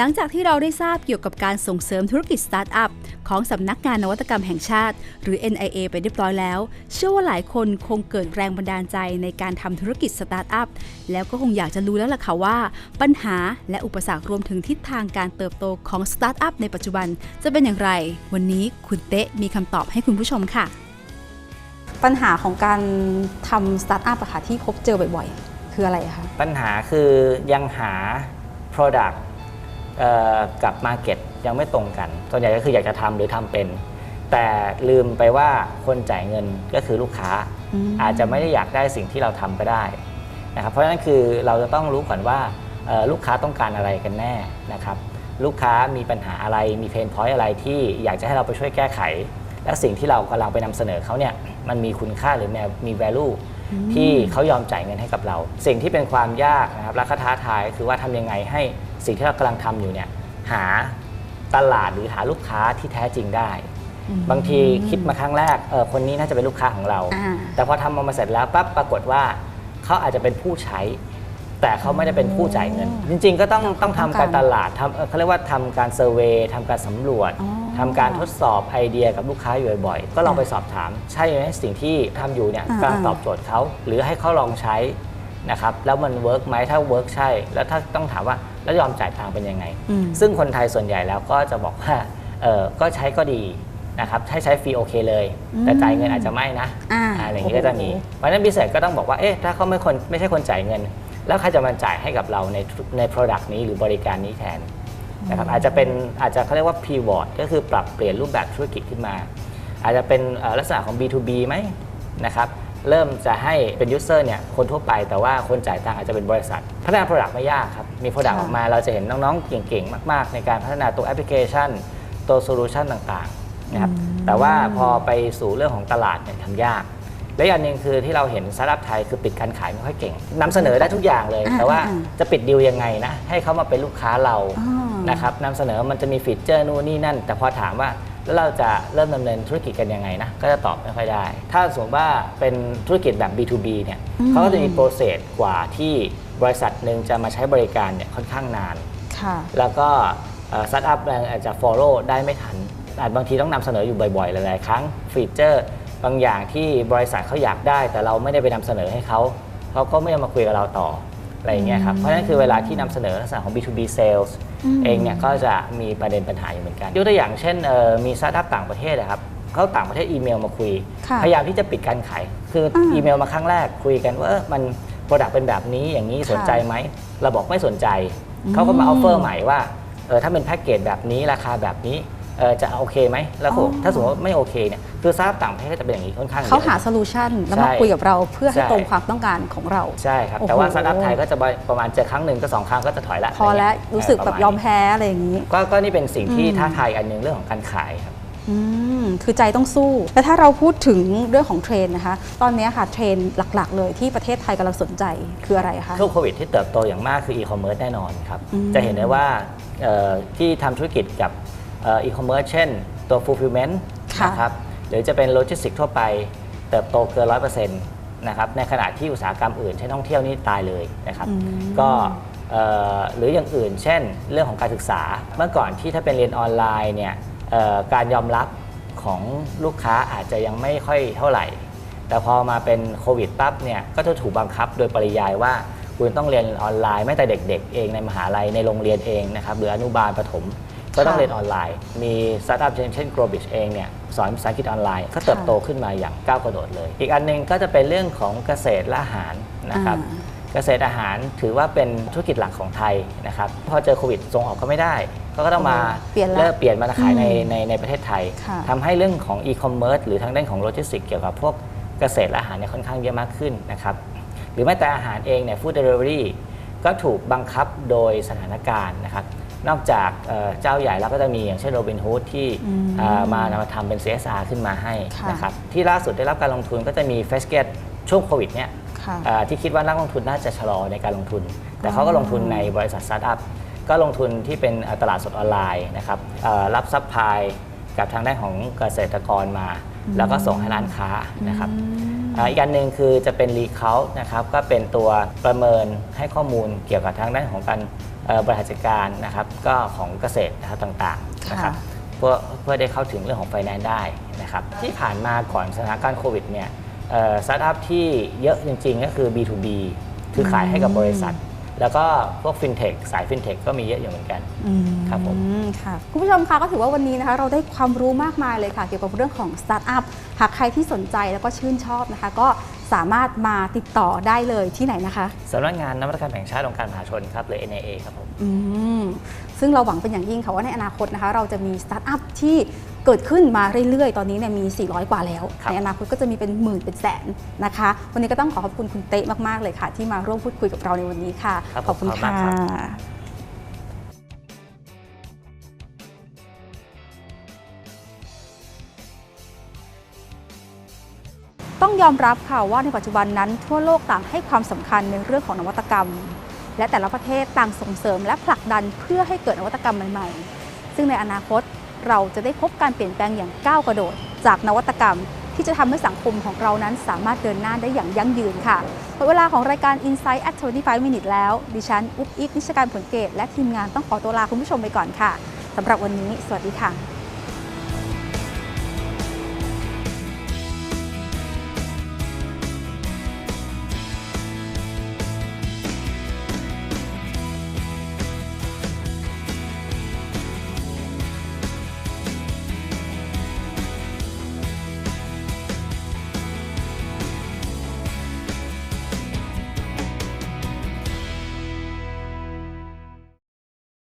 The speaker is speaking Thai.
หลังจากที่เราได้ทราบเกี่ยวกับการส่งเสริมธุรกิจสตาร์ทอัพของสำนักงานนวัตกรรมแห่งชาติ หรือ NIA ไปเรียบร้อยแล้ว เชื่อว่าหลายคนคงเกิดแรงบันดาลใจในการทำธุรกิจสตาร์ทอัพ แล้วก็คงอยากจะรู้แล้วล่ะค่ะว่า ปัญหาและอุปสรรครวมถึงทิศทางการเติบโตของสตาร์ทอัพในปัจจุบันจะเป็นอย่างไร วันนี้คุณเต๊ะมีคำตอบให้คุณผู้ชมค่ะ ปัญหาของการทำสตาร์ทอัพอะค่ะที่พบเจอบ่อยๆ คืออะไรคะปัญหาคือยังหา Product เอ่อกับ Market ยังไม่ตรงกัน ส่วนใหญ่ก็คืออยากจะทำหรือทำเป็น แต่ลืมไปว่าคนจ่ายเงินก็คือลูกค้าอืมอาจจะไม่ได้อยากได้สิ่งที่เราทำก็ได้นะครับเพราะฉะนั้นคือเราจะต้องรู้ก่อนว่าเอ่อลูกค้าต้องการอะไรกันแน่นะครับลูกค้ามีปัญหาอะไรมีเพนพอยต์อะไรที่อยากจะให้เราไปช่วยแก้ไข และสิ่งที่เรากำลังไปนำเสนอเขาเนี่ยมันมีคุณค่าหรือมี value ที่เขายอมจ่ายเงินให้กับเรา สิ่งที่เป็นความยากนะครับและก็ท้าทายก็คือว่าทำยังไงให้ สิ่งที่เรากำลังทำอยู่เนี่ยหาตลาดหรือหาลูกค้าที่แท้จริงได้ บางทีคิดมาครั้งแรกเออคนนี้น่าจะเป็นลูกค้าของเราอ่าแต่พอทำออกมาเสร็จแล้วปั๊บปรากฏว่าเขาอาจจะเป็นผู้ใช้ แต่เขาไม่ได้เป็นผู้จ่ายเงิน จริง ๆ ก็ต้องต้องทำการตลาดทำเอ่อเขาเรียกว่าทำการเซอร์เวยทำการสำรวจอ๋อทำการทดสอบไอเดียกับลูกค้าอยู่บ่อยๆ ก็ลองไปสอบถาม ใช่ไหมสิ่งที่ทำอยู่เนี่ยอ่ากำลังตอบโจทย์เขาหรือให้เขาลองใช้ นะครับแล้วมันเวิร์กไหมถ้าเวิร์กใช่ แล้วถ้าต้องถามว่าแล้วยอมจ่ายตังค์เป็นยังไงอืมซึ่งคนไทยส่วนใหญ่แล้วก็จะบอกว่าเออก็ใช้ก็ดีนะครับให้ใช้ฟรีโอเคเลย แต่จ่ายเงินอาจจะไม่นะอ่าอะไรอย่างนี้ก็จะมีเพราะฉะนั้นพิเศษก็ต้องบอกว่าเอ๊ะถ้าเขาไม่คนไม่ใช่คนจ่ายเงิน แล้วใครจะมาจ่ายให้กับเราในใน Product นี้หรือบริการนี้แทนนะครับอาจจะเป็นอาจจะเขาเรียกว่า pivot ก็คือปรับเปลี่ยนรูปแบบธุรกิจขึ้นมา อาจจะเป็นเอ่อลักษณะของ B2B ไหมนะครับ เริ่มจะให้เป็น user เนี่ยคนทั่วไปแต่ว่าคนจ่ายตังค์อาจจะเป็นบริษัท พัฒนา Product ไม่ยากครับ มี Product ค่ะออกมาเราจะเห็นน้องๆ เก่งๆ มาก ๆ ในการพัฒนาตัวแอปพลิเคชัน ตัวโซลูชันต่างๆนะครับแต่ว่าพอไปสู่เรื่องของตลาดเนี่ยทำยากและอีกอันหนึ่งคือที่เราเห็นสตาร์ทอัพไทยคือปิดการขายไม่ค่อยเก่งนำเสนอได้ทุกอย่างเลยอ่าแต่ว่าอ่าจะปิดดีลยังไงนะ ให้เขามาเป็นลูกค้าเราอ่านนะครับนำเสนอมันจะมีฟีเจอร์นู่นนี่นั่น แต่พอถามว่า แล้วเราจะเริ่มดำเนินธุรกิจกันยังไงนะ ก็จะตอบไม่ค่อยได้ ถ้าสมมติว่าเป็นธุรกิจแบบ B2B เนี่ยเขาก็จะมีโปรเซสกว่าที่บริษัทหนึ่งจะมาใช้บริการเนี่ยค่อนข้างนานค่ะแล้วก็สตาร์ทอัพอาจจะ follow ได้ไม่ทัน อาจบางทีต้องนำเสนออยู่บ่อยๆ หลายๆ ครั้งฟีเจอร์บางอย่างที่บริษัทเขาอยากได้ แต่เราไม่ได้ไปนำเสนอให้เขาเขาก็ไม่ได้มาคุยกับเราต่อ อะไรอย่างเงี้ยครับ เพราะฉะนั้นคือเวลาที่นำเสนอลักษณะของ B2B sales เองเนี่ยก็จะมีประเด็นปัญหาอยู่เหมือนกัน ยกตัวอย่างเช่นเอ่อมีสตาร์ทอัพต่างประเทศนะครับเขาต่างประเทศอีเมลมาคุยค่ะพยายามที่จะปิดการขาย คืออมอีเมลมาครั้งแรกคุยกันว่าเออมันโปรดักต์เป็นแบบนี้อย่างนี้สนใจไหมเราบอกไม่สนใจ เขาก็มาออฟเฟอร์ใหม่ว่าเออถ้าเป็นแพ็กเกจแบบนี้ราคาแบบนี้เออ จะโอเคไหมแล้วก็อ๋อถ้าสมมติว่าไม่โอเคเนี่ยคือทราบต่างประเทศก็จะเป็นอย่างนี้ค่อนข้างเยอะเขาหาโซลูชันแล้วมาใช่คุยกับเราเพื่อให้ใช่ตรงความต้องการของเราใช่ครับโอ้โหแต่ว่าสตาร์ทอัพไทยก็จะประมาณเจอครั้งหนึ่งก็สองครั้งก็จะถอยละพอแล้วะไเงี้รู้สึกเแบบยอมแพ้อะไรอย่างนี้ ก็ก็นี่เป็นสิ่งที่อืมท้าทายอันหนึงเรื่องของการขายครับอืมคือใจต้องสู้ แต่ถ้าเราพูดถึงเรื่องของเทรนด์นะคะ ตอนนี้ค่ะเทรนด์หลักๆ เลยที่ประเทศไทยกำลังสนใจคืออะไรคะช่วงโควิดที่เติบโตอย่างมากคืออีคอมเมิร์ซแน่นอนครับอืมจะเห็นได้ว่าเอ่อที่ทำธุรกิจกับ อีคอมเมิร์ซเช่นตัว fulfillment ค่ะนะครับหรือจะเป็นโลจิสติกทั่วไป เติบโตเกิน100%นะครับในขณะที่อุตสาหกรรมอื่นเช่นท่องเที่ยวนี่ตายเลยนะครับอืมก็เอ่อหรืออย่างอื่น เช่น เรื่องของการศึกษา เมื่อก่อนที่ถ้าเป็นเรียนออนไลน์เนี่ยเอ่อการยอมรับของลูกค้าอาจจะยังไม่ค่อยเท่าไหร่ แต่พอมาเป็นโควิดปั๊บเนี่ยก็จะถูกบังคับโดยปริยายว่าคุณต้องเรียนออนไลน์แม้แต่เด็กๆเองในมหาลัยในโรงเรียนเองนะครับหรืออนุบาลประถม ก็ต้องค่ะเรียนออนไลน์ มีสตาร์ทอัพเช่น Growbitch เองเนี่ยสอนภาษาอังกฤษออนไลน์ก็เติบโตขึ้นมาอย่างก้าวกระโดดเลย อีกอันหนึงก็จะเป็นเรื่องของเกษตรและอาหารนะครับอ่าเกษตรอาหารถือว่าเป็นธุรกิจหลักของไทยนะครับพอเจอโควิดส่งออกก็ไม่ได้ ก็ก็ต้องมาเปลี่ยนละเริ่มเปลี่ยนมาขายในอืมในในประเทศไทยค่ะทำให้เรื่องของอีคอมเมิร์ซหรือทางด้านของโลจิสติกเกี่ยวกับพวกเกษตรและอาหารเนี่ยค่อนข้างเยอะมากขึ้นนะครับหรือแม้แต่อาหารเองเนี่ยฟู้ดเดลิเวอรี่ก็ถูกบังคับโดยสถานการณ์นะครับ นอกจากเอ่อเจ้าใหญ่แล้วก็จะมีอย่างเช่นโรบินฮูดที่อืมเอ่อมามาทำเป็น CSR ขึ้นมาให้ค่ะนะครับที่ล่าสุดได้รับการลงทุนก็จะมีเฟสเกตช่วงโควิดเนี่ยค่ะเอ่อที่คิดว่านักลงทุนน่าจะชะลอในการลงทุน แต่เขาก็ลงทุนในบริษัทสตาร์ทอัพก็ลงทุนที่เป็นเอ่อตลาดสดออนไลน์นะครับเอ่อรับซัพพลายกับทางด้านของเกษตรกรมา แล้วก็ส่งให้ร้านค้านะครับอ่าอีกอันหนึ่งคือจะเป็นรีเคาท์นะครับก็เป็นตัวประเมินให้ข้อมูลเกี่ยวกับทางด้านของการเอ่อ บริหารจัดการนะครับก็ของเกษตรนะครับต่างๆนะครับค่ะเพื่อเพื่อได้เข้าถึงเรื่องของไฟแนนซ์ได้นะครับที่ผ่านมาก่อนสถานการณ์โควิดเนี่ยสตาร์ทอัพที่เยอะจริง ๆ ก็คือ B2B คือขายให้กับบริษัท แล้วก็พวกฟินเทคสายฟินเทคก็มีเยอะอยู่เหมือนกันอืครับผมค่ะคุณผู้ชมคะก็ถือว่าวันนี้นะคะเราได้ความรู้มากมายเลยค่ะ เกี่ยวกับเรื่องของสตาร์ทอัพหากใครที่สนใจแล้วก็ชื่นชอบนะคะ ก็ สามารถมาติดต่อได้เลยที่ไหนนะคะสำนักงานนวัตกรรมแห่งชาติองค์การมหาชนครับหรือ NIA ครับผมอืมซึ่งเราหวังเป็นอย่างยิ่งค่ะว่าในอนาคตนะคะเราจะมีสตาร์ทอัพที่เกิดขึ้นมาเรื่อยๆ ตอนนี้เนี่ยมี 400 กว่าแล้วครับในอนาคตก็จะมีเป็นหมื่นเป็นแสนนะคะ วันนี้ก็ต้องขอขอบคุณคุณเต๊ะมากๆเลยค่ะ ที่มาร่วมพูดคุยกับเราในวันนี้ค่ะครับขอบคุณขอบคุณค่ะ ยอมรับค่ะว่าในปัจจุบันนั้นทั่วโลกต่างให้ความสำคัญในเรื่องของนวัตกรรม และแต่ละประเทศต่างส่งเสริมและผลักดันเพื่อให้เกิดนวัตกรรมใหม่ๆ ซึ่งในอนาคตเราจะได้พบการเปลี่ยนแปลงอย่างก้าวกระโดด จากนวัตกรรม ที่จะทำให้สังคมของเรานั้นสามารถเดินหน้าได้อย่างยั่งยืนค่ะหมดเวลาของรายการ Insight at 25 Minutes แล้ว ดิฉันอุ๊บอิ๊กนิชการผลเกตและทีมงานต้องขอตัวลาคุณผู้ชมไปก่อนค่ะสำหรับวันนี้ สวัสดีค่ะ